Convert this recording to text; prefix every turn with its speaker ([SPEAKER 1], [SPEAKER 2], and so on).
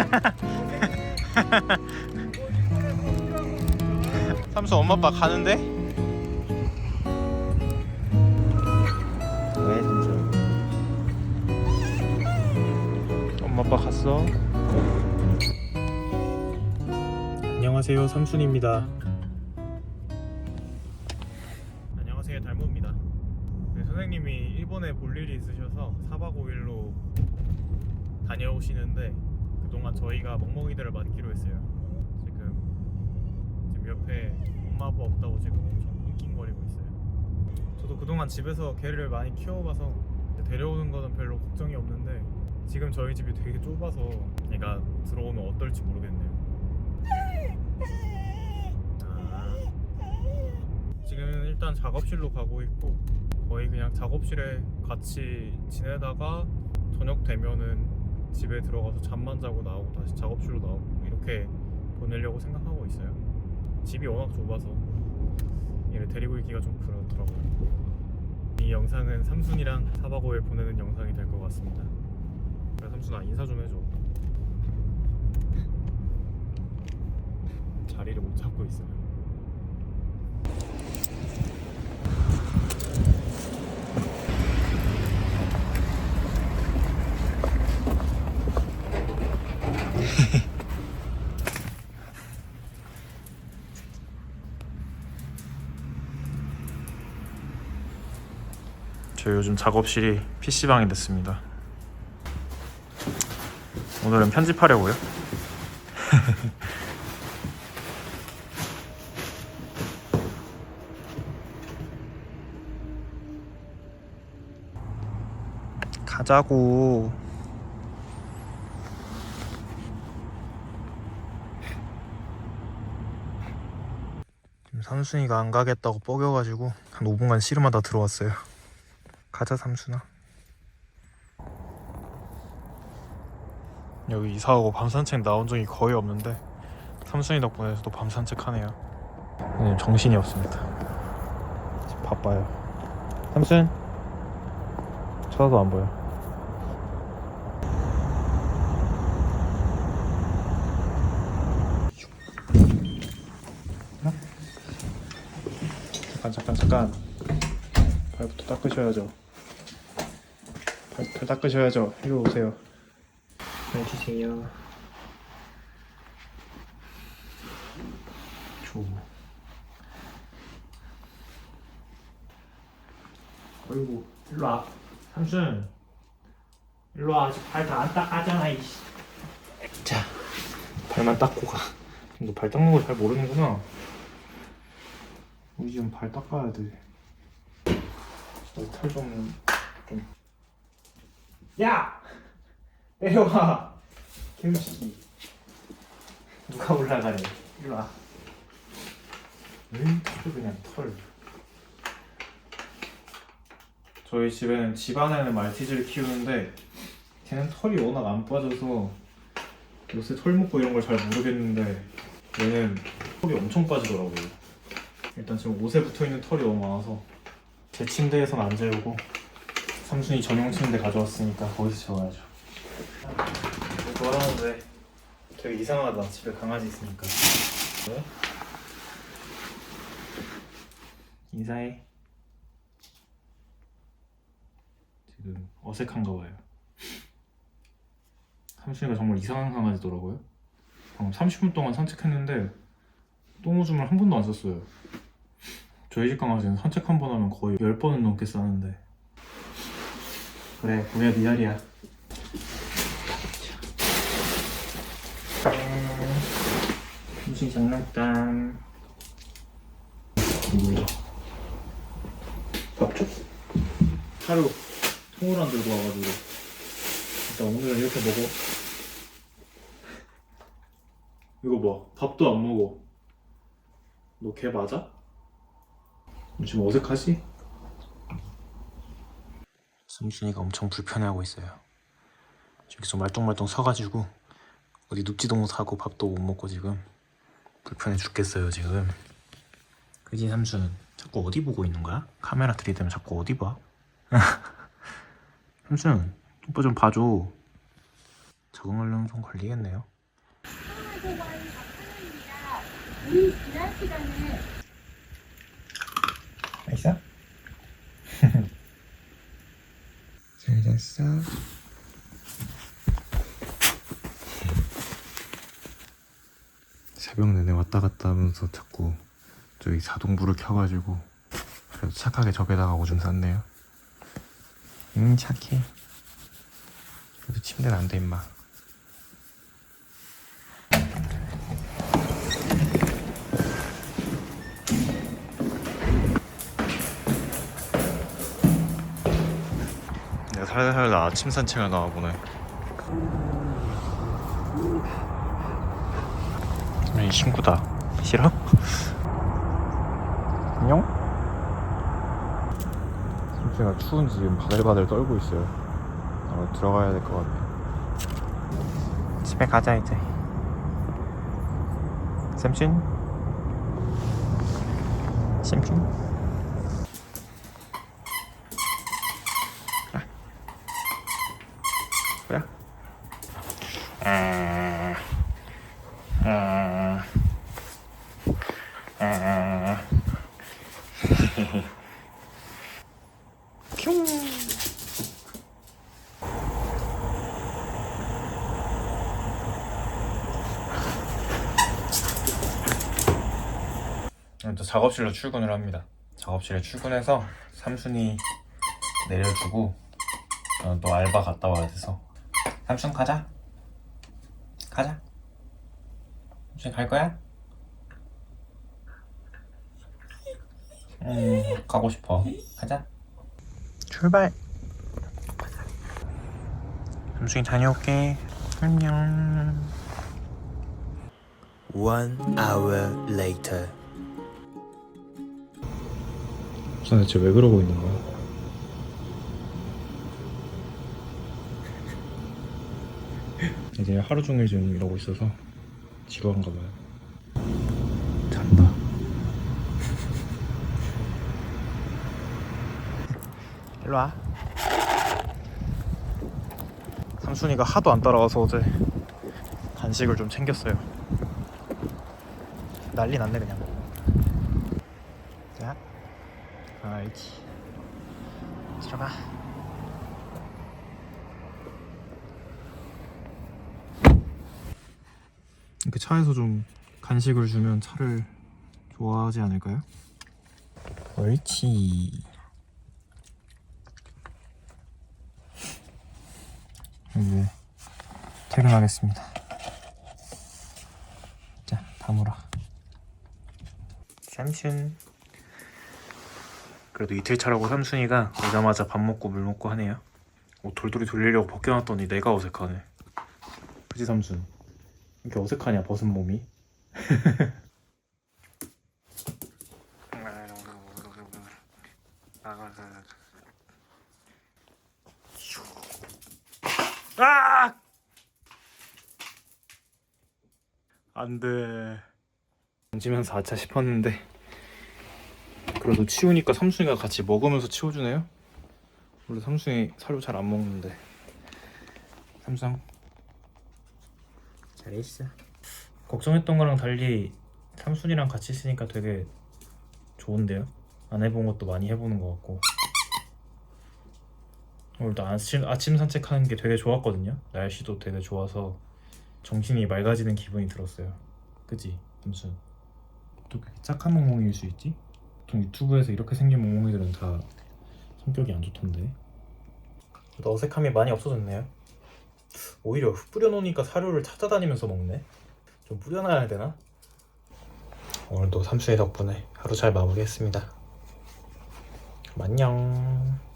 [SPEAKER 1] 삼수 엄마 아빠 가는데? 왜 삼수? 엄마 아빠 갔어? 안녕하세요 삼순입니다. 안녕하세요 달무입니다. 네, 선생님이 일본에 볼 일이 있으셔서 4박 5일로 다녀오시는데 그동안 저희가 멍멍이들을 맡기로 했어요. 지금 지금 옆에 엄마 아빠 없다고 지금 엄청 낑낑거리고 있어요. 저도 그동안 집에서 개를 많이 키워봐서 데려오는 거는 별로 걱정이 없는데 지금 저희 집이 되게 좁아서 얘가 들어오면 어떨지 모르겠네요. 아, 지금 일단 작업실로 가고 있고 거의 그냥 작업실에 같이 지내다가 저녁 되면은 집에 들어가서 잠만 자고 나오고 다시 작업실로 나오고 이렇게 보내려고 생각하고 있어요. 집이 워낙 좁아서 얘를 데리고 있기가 좀 그렇더라고요. 이 영상은 삼순이랑 4박 5일 보내는 영상이 될 것 같습니다. 삼순아 인사 좀 해줘. 자리를 못 잡고 있어요. 저 요즘 작업실이 PC방이 됐습니다. 오늘은 편집하려고요. 가자고. 삼순이가 안 가겠다고 뻐겨가지고 한 5분간 씨름하다 들어왔어요. 가자 삼순아. 여기 이사하고 밤 산책 나온 적이 거의 없는데 삼순이 덕분에 또 밤 산책하네요. 오늘 정신이 없습니다. 바빠요. 삼순 쳐다도 안 보여. 잠깐 잠깐 잠깐 발부터 닦으셔야죠. 발, 발 닦으셔야죠. 이리 오세요. 앉으세요. 조. 어이구, 일로 와. 삼순. 일로 와. 아직 발 다 안 닦았잖아, 이씨. 자, 발만 닦고 가. 너 발 닦는 걸 잘 모르는구나. 우리 지금 발 닦아야 돼. 털 좀, 좀. 야! 내려와! 개우시기. 누가 올라가래? 일로 와. 응? 털 그냥 털. 저희 집에는 집안에는 말티즈를 키우는데 걔는 털이 워낙 안 빠져서 요새 털 묶고 이런 걸 잘 모르겠는데 얘는 털이 엄청 빠지더라고요. 일단 지금 옷에 붙어 있는 털이 너무 많아서 제 침대에선 안 재우고 삼순이 전용 침대 가져왔으니까 거기서 재워야죠. 뭐하는데 되게 이상하다. 집에 강아지 있으니까. 왜? 인사해. 지금 어색한가 봐요. 삼순이가 정말 이상한 강아지더라고요. 방금 30분 동안 산책했는데 똥오줌을 한 번도 안 썼어요. 저희 집 강아지는 산책 한 번 하면 거의 10번은 넘게 싸는데 그래 네 자리야 음식 장난감 뭐야 밥 줘? 하루 통을 안 들고 와가지고 일단 오늘은 이렇게 먹어 이거 봐 밥도 안 먹어 너 걔 맞아? 지금 어색하지? 승준이가 엄청 불편해하고 있어요. 저기서 말똥말똥 서가지고 어디 눕지도 못하고 밥도 못 먹고 지금 불편해 죽겠어요 지금. 그지 삼순 자꾸 어디 보고 있는 거야? 카메라 들이대면 자꾸 어디 봐? 삼순 오빠 좀 봐줘. 적응하려면 좀 걸리겠네요.
[SPEAKER 2] 우리 지난 시간에
[SPEAKER 1] 있어? 잘 잤어? 새벽 내내 왔다 갔다 하면서 자꾸 저기 자동불을 켜가지고 그래도 착하게 저기다가 오줌 쌌네요. 응 착해. 그래도 침대는 안돼 임마 내가 살다 아침 산책을 나와보네. 이 친구다. 싫어? 안녕? 삼촌가 추운지 지금 바들바들 떨고 있어요. 어, 들어가야 될 것 같네. 집에 가자 이제. 삼촌 삼촌 그래? 아, 아, 아. 뿅. 또 작업실로 출근을 합니다. 작업실에 출근해서 삼순이 내려주고 저는 또 알바 갔다 와야 돼서 삼순 가자. 가자. 삼순 갈 거야? 음 가고 싶어. 가자. 출발. 삼순이 다녀올게. 안녕.
[SPEAKER 3] One hour later.
[SPEAKER 1] 도대체 왜 그러고 있는 거야? 이제 하루 종일 지금 이러고 있어서 지루한가 봐요. 잔다. 일로 와. 삼순이가 하도 안 따라와서 어제 간식을 좀 챙겼어요. 난리 났네 그냥. 자. 알지. 들어가. 이렇게 차에서 좀 간식을 주면 차를 좋아하지 않을까요? 옳지. 이제 퇴근하겠습니다. 자, 다물어. 삼순. 그래도 이틀 차라고 삼순이가 오자마자 밥 먹고 물 먹고 하네요. 어, 돌돌이 돌리려고 벗겨놨더니 내가 어색하네. 그지 삼순? 이렇게 어색하냐 벗은 몸이? 아! 안돼. 던지면서 아차 싶었는데 그래도 치우니까 삼순이가 같이 먹으면서 치워주네요. 원래 삼순이 사료 잘 안 먹는데. 삼성. 잘했어. 걱정했던 거랑 달리 삼순이랑 같이 있으니까 되게 좋은데요. 안 해본 것도 많이 해보는 것 같고. 오늘도 아침, 아침 산책하는 게 되게 좋았거든요. 날씨도 되게 좋아서 정신이 맑아지는 기분이 들었어요. 그지, 삼순? 어떻게 착한 멍멍이일 수 있지? 보통 유튜브에서 이렇게 생긴 멍멍이들은 다 성격이 안 좋던데. 어색함이 많이 없어졌네요. 오히려 흙 뿌려놓으니까 사료를 찾아다니면서 먹네. 좀 뿌려놔야 되나? 오늘도 삼순이 덕분에 하루 잘 마무리했습니다. 안녕.